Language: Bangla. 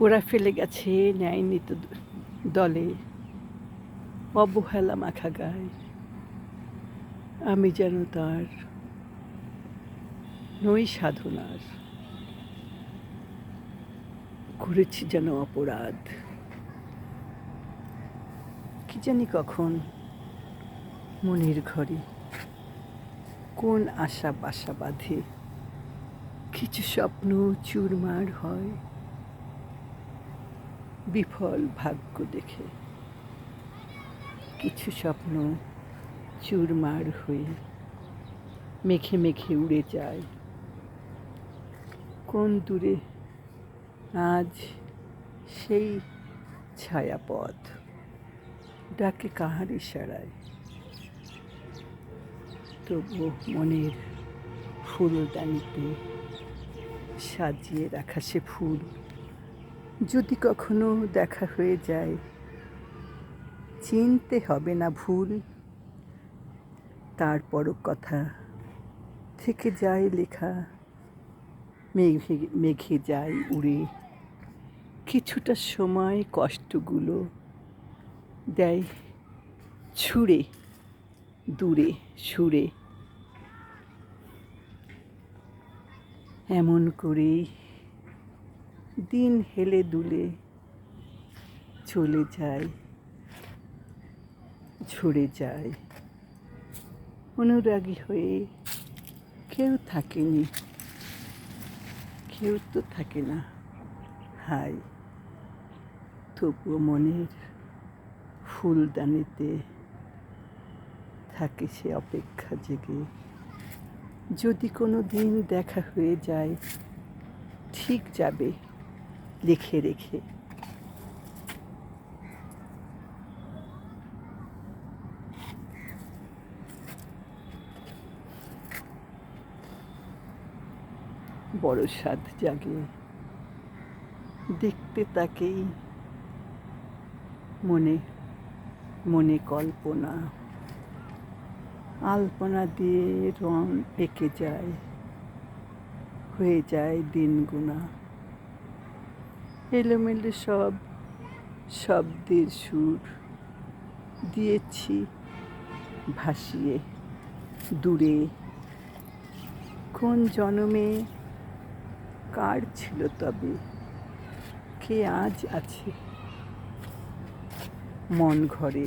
ওরা ফেলে গেছে ন্যায়নি তো দলে। অবহেলা মাখা গায়। আমি যেন তার নই সাধনার। করেছি যেন অপরাধ। কি জানি কখন মনির ঘরে। কোন আশা বাসা বাঁধে। কিছু স্বপ্ন চুরমার হয়। বিফল ভাগ্য দেখে। কিছু স্বপ্ন চুরমার হয়ে মেখে মেখে উড়ে যায়। কোন দূরে আজ সেই ছায়াপথ? ডাকে কাহার ইশারায়? তবু মনের ফুলদানিতে সাজিয়ে রাখা সে ফুল। যদি কখনো দেখা হয়ে যায়, চিনতে হবে না ভুল। তারপরও কথা থেকে যায় লেখা, মেঘে মেঘে যায় উড়ে। কিছুটা সময় কষ্টগুলো দেয় ছুঁড়ে, দূরে সুরে। এমন করেই দিন হেলে দুলে চলে যায় ঝরে যায়। অনুরাগী হয়ে কেউ থাকেনি, কেউ তো থাকে না। হাই, তবুও মনের ফুলদানিতে থাকে সে অপেক্ষা জেগে। যদি কোনো দিন দেখা হয়ে যায়, ঠিক যাবে। লিখে রেখে বড় স্বাদ জাগে। দেখতে তাকেই মনে মনে কল্পনা। আলপনা দিয়ে রং এঁকে যায়, হয়ে যায় দিন দিনগুনা। এলোমেলো সব শব্দের সুর দিয়েছি ভাসিয়ে দূরে। কোন জনমে কার ছিল তবে? কে আজ আছে মন ঘরে?